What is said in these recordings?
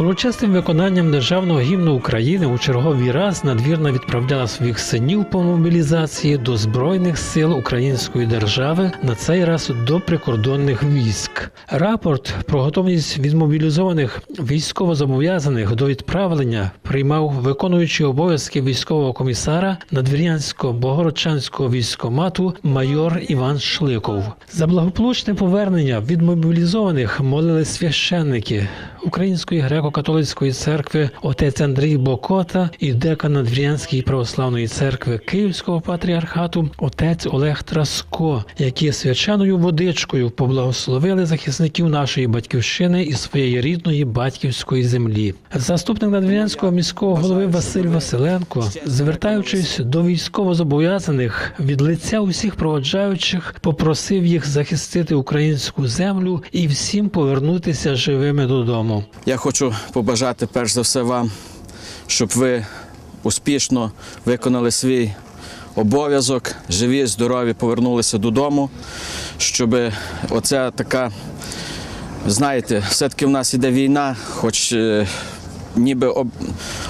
Урочистим виконанням державного гімну України у черговий раз надвірна відправляла своїх синів по мобілізації до збройних сил Української держави на цей раз до прикордонних військ. Рапорт про готовність відмобілізованих військовозобов'язаних до відправлення приймав виконуючий обов'язки військового комісара Надвір'янського Богородчанського військомату майор Іван Шликов. За благополучне повернення відмобілізованих молили священники Української греко-католицької церкви отець Андрій Бокота і декан Надвір'янської православної церкви Київського патріархату отець Олег Траско, які свяченою водичкою поблагословили захисників нашої батьківщини і своєї рідної батьківської землі. Заступник Надвір'янського міського голови Василь Василенко, звертаючись до військовозобов'язаних від лиця усіх проводжаючих, попросив їх захистити українську землю і всім повернутися живими додому. Я хочу побажати перш за все вам, щоб ви успішно виконали свій обов'язок, живі, здорові, повернулися додому, щоб оця така, знаєте, все-таки в нас іде війна, хоч е, ніби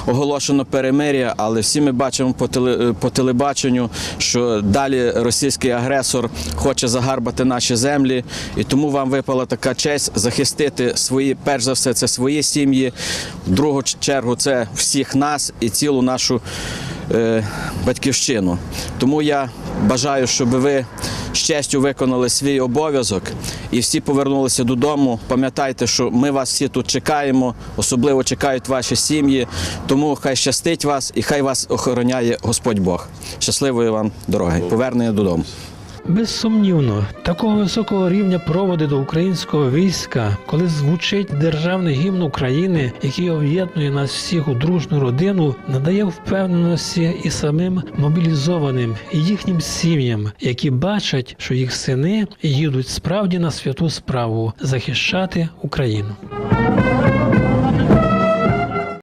оголошено перемир'я, але всі ми бачимо по, теле, по телебаченню, що далі російський агресор хоче загарбати наші землі, і тому вам випала така честь захистити свої, перш за все, це свої сім'ї, в другу чергу це всіх нас і цілу нашу е, батьківщину. Тому я бажаю, щоб ви з виконали свій обов'язок і всі повернулися додому. Пам'ятайте, що ми вас всі тут чекаємо, особливо чекають ваші сім'ї. Тому хай щастить вас і хай вас охороняє Господь Бог. Щасливої вам дороги, повернення додому. Безсумнівно, такого високого рівня проводи до українського війська, коли звучить державний гімн України, який об'єднує нас всіх у дружну родину, надає впевненості і самим мобілізованим, і їхнім сім'ям, які бачать, що їх сини їдуть справді на святу справу захищати Україну.